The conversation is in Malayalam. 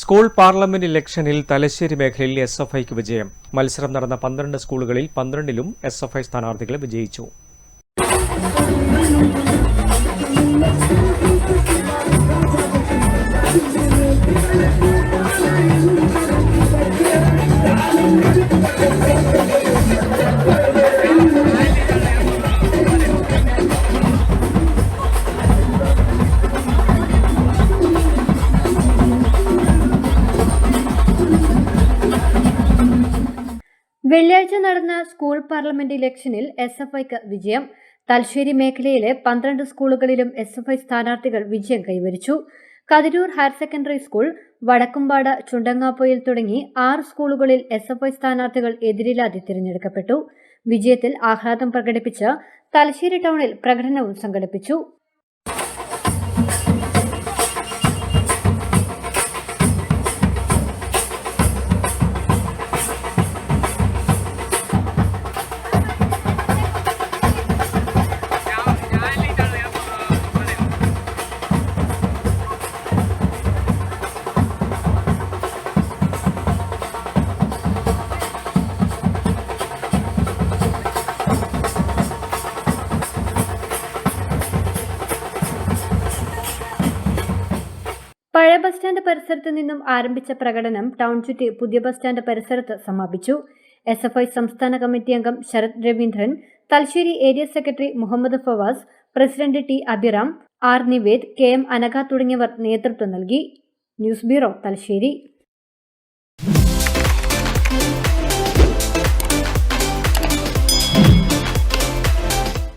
സ്കൂൾ പാർലമെന്റ് ഇലക്ഷനിൽ തലശ്ശേരി മേഖലയിൽ എസ് എഫ് ഐക്ക് വിജയം. മത്സരം നടന്ന പന്ത്രണ്ട് സ്കൂളുകളിൽ പന്ത്രണ്ടിലും എസ് എഫ് ഐ സ്ഥാനാർത്ഥികൾ വിജയിച്ചു. വെള്ളിയാഴ്ച നടന്ന സ്കൂൾ പാർലമെന്റ് ഇലക്ഷനിൽ എസ് എഫ് ഐക്ക് വിജയം. തലശ്ശേരി മേഖലയിലെ പന്ത്രണ്ട് സ്കൂളുകളിലും എസ് എഫ് ഐ സ്ഥാനാർത്ഥികൾ വിജയം കൈവരിച്ചു. Kathiroor higher secondary school Vadakkumpad Chundangapoyil തുടങ്ങി ആറ് സ്കൂളുകളിൽ എസ് എഫ് ഐ സ്ഥാനാർത്ഥികൾ എതിരില്ലാതെ തിരഞ്ഞെടുക്കപ്പെട്ടു. വിജയത്തിൽ ആഹ്ലാദം പ്രകടിപ്പിച്ച് തലശ്ശേരി ടൗണിൽ പ്രകടനവും സംഘടിപ്പിച്ചു. പഴയ ബസ് സ്റ്റാൻഡ് പരിസരത്ത് നിന്നും ആരംഭിച്ച പ്രകടനം ടൗൺ ചുറ്റി പുതിയ ബസ് സ്റ്റാൻഡ് പരിസരത്ത് സമാപിച്ചു. എസ് എഫ് ഐ സംസ്ഥാന കമ്മിറ്റി അംഗം Sarath Raveendran Thalassery area secretary Muhammad Fawas president T Abhiram R Nived K M Anagha തുടങ്ങിയവർ നേതൃത്വം നൽകി. News bureau Thalassery.